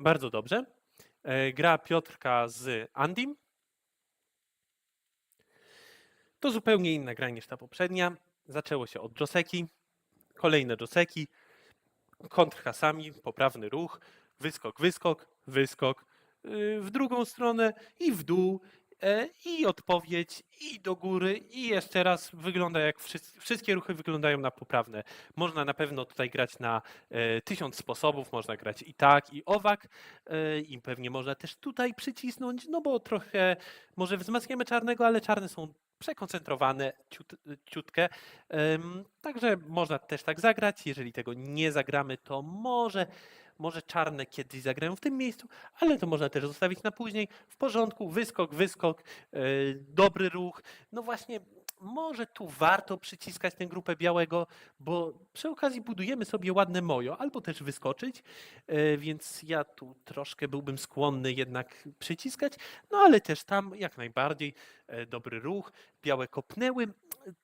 Bardzo dobrze. E, Gra Piotrka z Andim. To zupełnie inna gra niż ta poprzednia. Zaczęło się od Joseki, kolejne Joseki, kontrhasami, poprawny ruch, wyskok, wyskok, wyskok, yy, w drugą stronę i w dół, i odpowiedź, i do góry, i jeszcze raz wygląda jak wszyscy, wszystkie ruchy wyglądają na poprawne. Można na pewno tutaj grać na e, tysiąc sposobów, można grać i tak, i owak, e, i pewnie można też tutaj przycisnąć, no bo trochę może wzmacniamy czarnego, ale czarne są przekoncentrowane ciut, ciutkę. Także można też tak zagrać. Jeżeli tego nie zagramy, to może, może czarne kiedyś zagrają w tym miejscu, ale to można też zostawić na później. W porządku, wyskok, wyskok, e, dobry ruch. No właśnie, może tu warto przyciskać tę grupę białego, bo przy okazji budujemy sobie ładne mojo, albo też wyskoczyć, e, więc ja tu troszkę byłbym skłonny jednak przyciskać, no ale też tam jak najbardziej e, dobry ruch, białe kopnęły.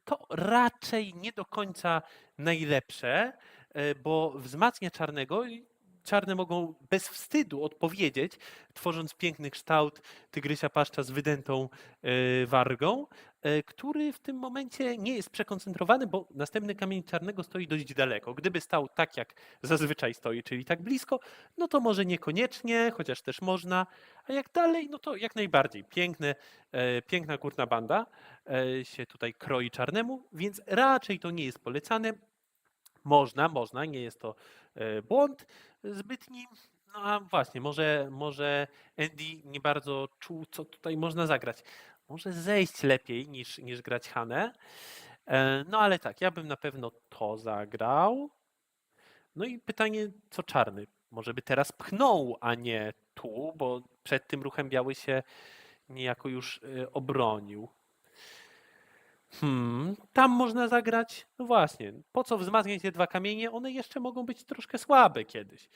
To raczej nie do końca najlepsze, e, bo wzmacnia czarnego i czarne mogą bez wstydu odpowiedzieć, tworząc piękny kształt tygrysia paszcza z wydętą wargą, który w tym momencie nie jest przekoncentrowany, bo następny kamień czarnego stoi dość daleko. Gdyby stał tak, jak zazwyczaj stoi, czyli tak blisko, no to może niekoniecznie, chociaż też można, a jak dalej, no to jak najbardziej. Piękne, e, piękna górna banda e, się tutaj kroi czarnemu, więc raczej to nie jest polecane. Można, można, nie jest to e, błąd zbytni. No a właśnie, może, może Andy nie bardzo czuł, co tutaj można zagrać. Może zejść lepiej niż, niż grać Hanę. E, No ale tak, ja bym na pewno to zagrał. No i pytanie, co czarny? Może by teraz pchnął, a nie tu, bo przed tym ruchem biały się niejako już e, obronił. Hmm, tam można zagrać. No właśnie, po co wzmacniać te dwa kamienie? One jeszcze mogą być troszkę słabe kiedyś.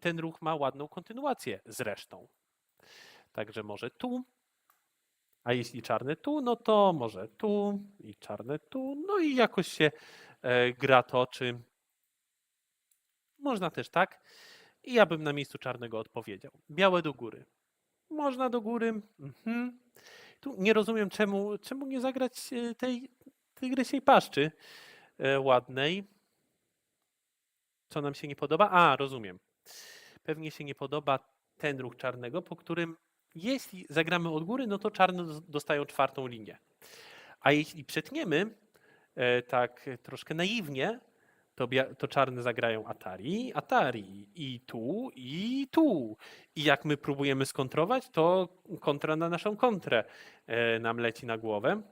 Ten ruch ma ładną kontynuację zresztą. Także może tu. A jeśli czarny tu, no to może tu i czarne tu. No i jakoś się e, gra toczy. Można też tak. I ja bym na miejscu czarnego odpowiedział. Białe do góry. Można do góry. Mhm. Tu nie rozumiem, czemu, czemu nie zagrać e, tej tygrysiej paszczy e, ładnej. Co nam się nie podoba? A, rozumiem. Pewnie się nie podoba ten ruch czarnego, po którym jeśli zagramy od góry, no to czarne dos- dostają czwartą linię. A jeśli przetniemy e, tak troszkę naiwnie, to, to czarne zagrają Atari, Atari i tu, i tu. I jak my próbujemy skontrować, to kontra na naszą kontrę e, nam leci na głowę.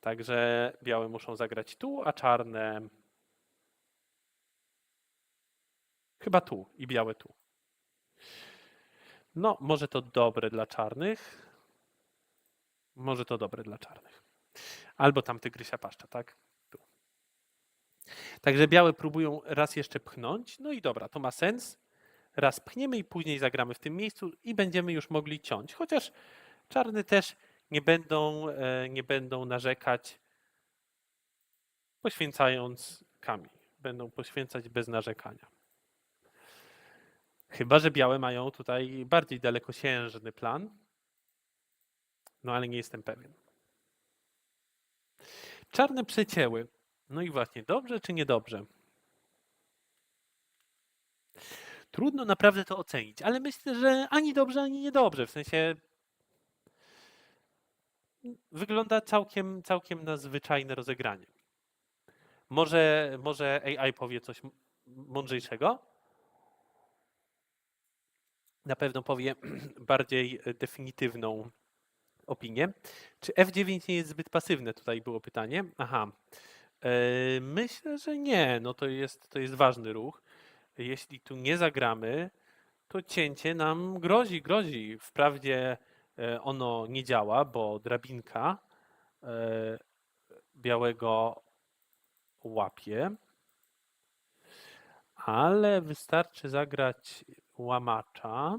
Także białe muszą zagrać tu, a czarne chyba tu i białe tu. No, może to dobre dla czarnych. Może to dobre dla czarnych. Albo tam tygrysia paszcza, tak? Tu. Także białe próbują raz jeszcze pchnąć. No i dobra, to ma sens. Raz pchniemy i później zagramy w tym miejscu i będziemy już mogli ciąć. Chociaż czarny też nie będą, e, nie będą narzekać, poświęcając kamień. Będą poświęcać bez narzekania. Chyba, że białe mają tutaj bardziej dalekosiężny plan. No ale nie jestem pewien. Czarne przecięły. No i właśnie, dobrze czy niedobrze? Trudno naprawdę to ocenić, ale myślę, że ani dobrze, ani niedobrze. W sensie wygląda całkiem, całkiem na zwyczajne rozegranie. Może, może AI powie coś mądrzejszego? Na pewno powie bardziej e, definitywną opinię. Czy F9 nie jest zbyt pasywne? Tutaj było pytanie. Aha. E, Myślę, że nie. No to jest, to jest ważny ruch. Jeśli tu nie zagramy, to cięcie nam grozi, grozi. Wprawdzie e, ono nie działa, bo drabinka białego łapie, ale wystarczy zagrać łamacza.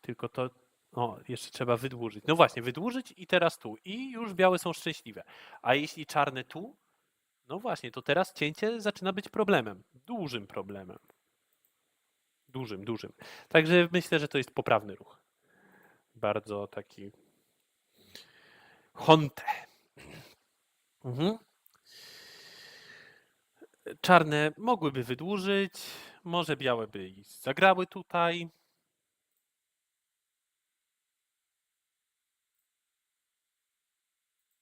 Tylko to, o, jeszcze trzeba wydłużyć. No właśnie, wydłużyć i teraz tu. I już białe są szczęśliwe. A jeśli czarne tu, no właśnie, to teraz cięcie zaczyna być problemem. Dużym problemem. Dużym, dużym. Także myślę, że to jest poprawny ruch. Bardzo taki honte. Mhm. Czarne mogłyby wydłużyć, może białe by zagrały tutaj.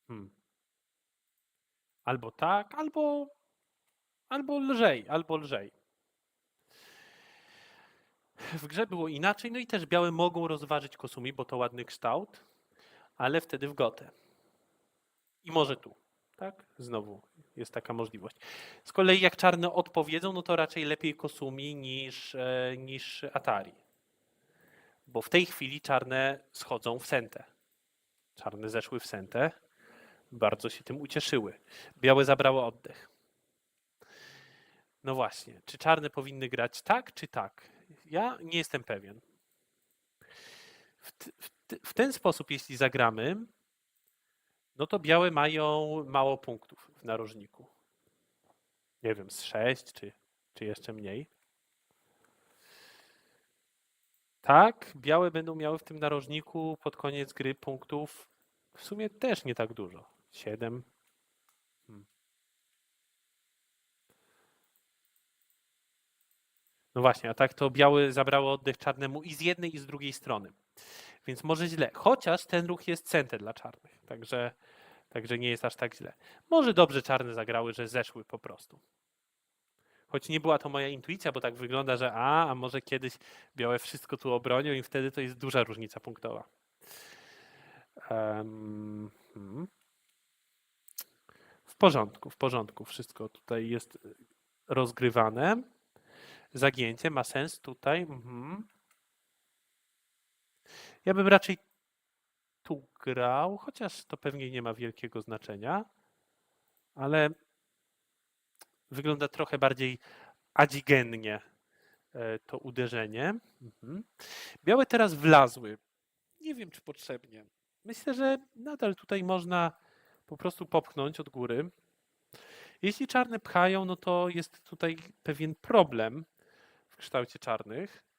Hmm. Albo tak, albo, albo lżej, albo lżej. W grze było inaczej, no i też białe mogą rozważyć Kosumi, bo to ładny kształt, ale wtedy w gotę. I może tu, tak? Znowu jest taka możliwość. Z kolei jak czarne odpowiedzą, no to raczej lepiej Kosumi niż, e, niż Atari. Bo w tej chwili czarne schodzą w sentę. Czarne zeszły w sentę. Bardzo się tym ucieszyły. Białe zabrało oddech. No właśnie, czy czarne powinny grać tak, czy tak? Ja nie jestem pewien. W, w, w ten sposób, jeśli zagramy, no to białe mają mało punktów w narożniku. Nie wiem, z 6 czy, czy jeszcze mniej. Tak, białe będą miały w tym narożniku pod koniec gry punktów w sumie też nie tak dużo. 7. No właśnie, a tak to biały zabrało oddech czarnemu i z jednej i z drugiej strony. Więc może źle. Chociaż ten ruch jest centę dla czarnych. Także, także nie jest aż tak źle. Może dobrze czarne zagrały, że zeszły po prostu. Choć nie była to moja intuicja, bo tak wygląda, że a, a może kiedyś białe wszystko tu obronią i wtedy to jest duża różnica punktowa. Em, hmm. W porządku, w porządku. Wszystko tutaj jest y, rozgrywane. Zagięcie ma sens tutaj. Mhm. Ja bym raczej grał, chociaż to pewnie nie ma wielkiego znaczenia, ale wygląda trochę bardziej adzigennie e, to uderzenie. Mhm. Białe teraz wlazły. Nie wiem, czy potrzebnie. Myślę, że nadal tutaj można po prostu popchnąć od góry. Jeśli czarne pchają, no to jest tutaj pewien problem w kształcie czarnych.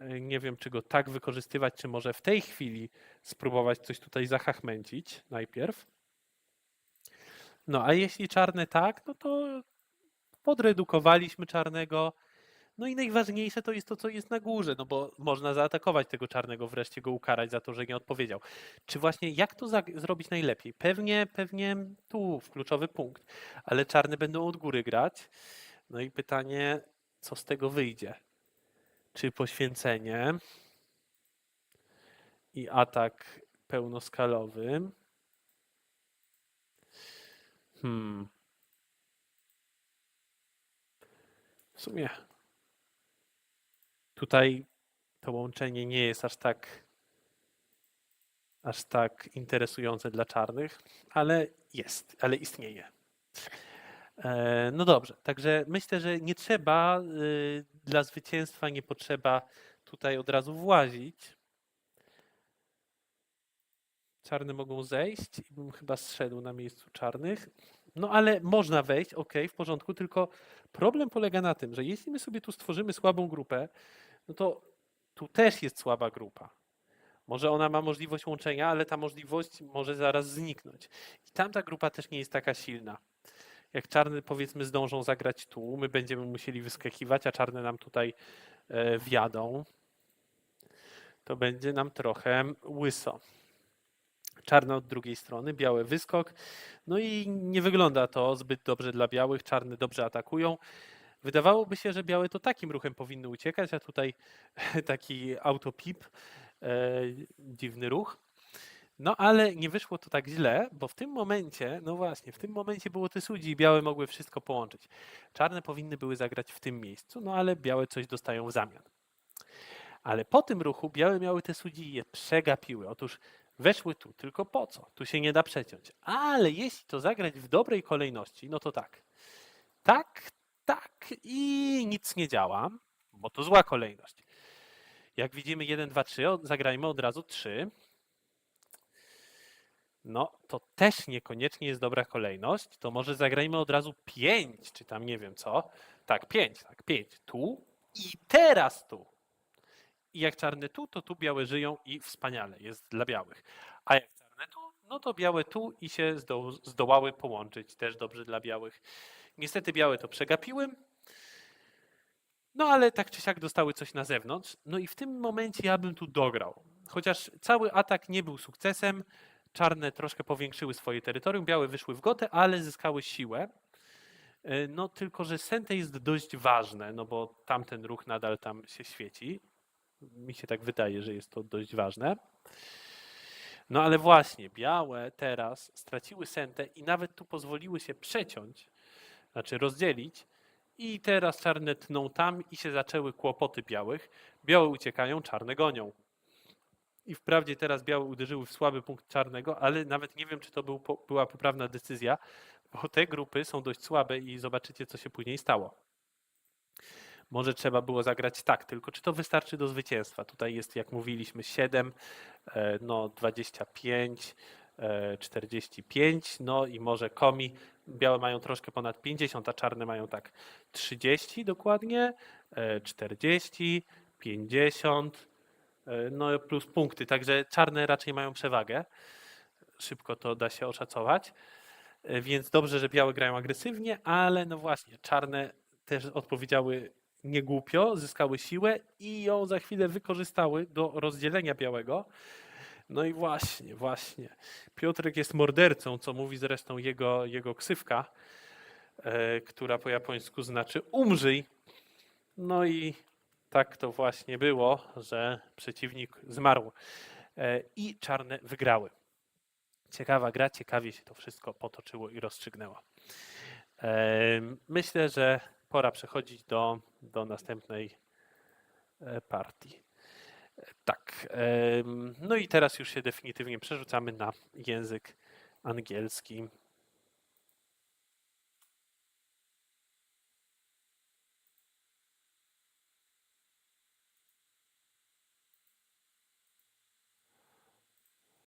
E, Nie wiem, czy go tak wykorzystywać, czy może w tej chwili spróbować coś tutaj zahachmęcić najpierw. No a jeśli czarne tak, no to podredukowaliśmy czarnego. No i najważniejsze to jest to, co jest na górze, no bo można zaatakować tego czarnego, wreszcie go ukarać za to, że nie odpowiedział. Czy właśnie jak to zrobić najlepiej? Pewnie, pewnie tu, w kluczowy punkt, ale czarne będą od góry grać. No i pytanie, co z tego wyjdzie? Czy poświęcenie i atak pełnoskalowy? Hmm. W sumie tutaj to łączenie nie jest aż tak aż tak interesujące dla czarnych, ale jest, ale istnieje. E, No dobrze, także myślę, że nie trzeba y, dla zwycięstwa nie potrzeba tutaj od razu włazić. Czarne mogą zejść i bym chyba zszedł na miejscu czarnych. No ale można wejść, ok, w porządku, tylko problem polega na tym, że jeśli my sobie tu stworzymy słabą grupę, no to tu też jest słaba grupa. Może ona ma możliwość łączenia, ale ta możliwość może zaraz zniknąć. I tamta grupa też nie jest taka silna. Jak czarne powiedzmy zdążą zagrać tu, my będziemy musieli wyskakiwać, a czarne nam tutaj e, wjadą, to będzie nam trochę łyso. Czarne od drugiej strony, białe wyskok. No i nie wygląda to zbyt dobrze dla białych. Czarne dobrze atakują. Wydawałoby się, że białe to takim ruchem powinny uciekać, a tutaj taki autopip, e, dziwny ruch. No ale nie wyszło to tak źle, bo w tym momencie, no właśnie, w tym momencie było Tysudzi i białe mogły wszystko połączyć. Czarne powinny były zagrać w tym miejscu, no ale białe coś dostają w zamian. Ale po tym ruchu białe miały te sudzi i je przegapiły. Otóż weszły tu, tylko po co? Tu się nie da przeciąć. Ale jeśli to zagrać w dobrej kolejności, no to tak. Tak, tak i nic nie działa, bo to zła kolejność. Jak widzimy 1, 2, 3, o- zagrajmy od razu 3. No, to też niekoniecznie jest dobra kolejność. To może zagrajmy od razu 5, czy tam nie wiem co. Tak, 5, tak, 5. Tu I teraz tu. I jak czarne tu, to tu białe żyją i wspaniale jest dla białych. A jak czarne tu, no to białe tu i się zdo, zdołały połączyć. Też dobrze dla białych. Niestety białe to przegapiły. No ale tak czy siak dostały coś na zewnątrz. No i w tym momencie ja bym tu dograł. Chociaż cały atak nie był sukcesem, czarne troszkę powiększyły swoje terytorium, białe wyszły w gotę, ale zyskały siłę. E, No tylko, że Sente jest dość ważne, no bo tamten ruch nadal tam się świeci. Mi się tak wydaje, że jest to dość ważne. No ale właśnie, białe teraz straciły Sentę i nawet tu pozwoliły się przeciąć, znaczy rozdzielić. I teraz czarne tną tam i się zaczęły kłopoty białych. Białe uciekają, czarne gonią. I wprawdzie teraz białe uderzyły w słaby punkt czarnego, ale nawet nie wiem, czy to był, była poprawna decyzja, bo te grupy są dość słabe i zobaczycie, co się później stało. Może trzeba było zagrać tak, tylko czy to wystarczy do zwycięstwa? Tutaj jest, jak mówiliśmy, 7, e, no 25, e, 45, no i może komi. Białe mają troszkę ponad 50, a czarne mają tak 30 dokładnie, e, 40, 50, e, no plus punkty, także czarne raczej mają przewagę. Szybko to da się oszacować. E, Więc dobrze, że białe grają agresywnie, ale no właśnie, czarne też odpowiedziały niegłupio, zyskały siłę i ją za chwilę wykorzystały do rozdzielenia białego. No i właśnie, właśnie. Piotrek jest mordercą, co mówi zresztą jego, jego ksywka, e, która po japońsku znaczy umrzyj. No i tak to właśnie było, że przeciwnik zmarł e, i czarne wygrały. Ciekawa gra, ciekawie się to wszystko potoczyło i rozstrzygnęło. Em, Myślę, że pora przechodzić do, do następnej e, partii. E, Tak. No i teraz już się definitywnie przerzucamy na język angielski.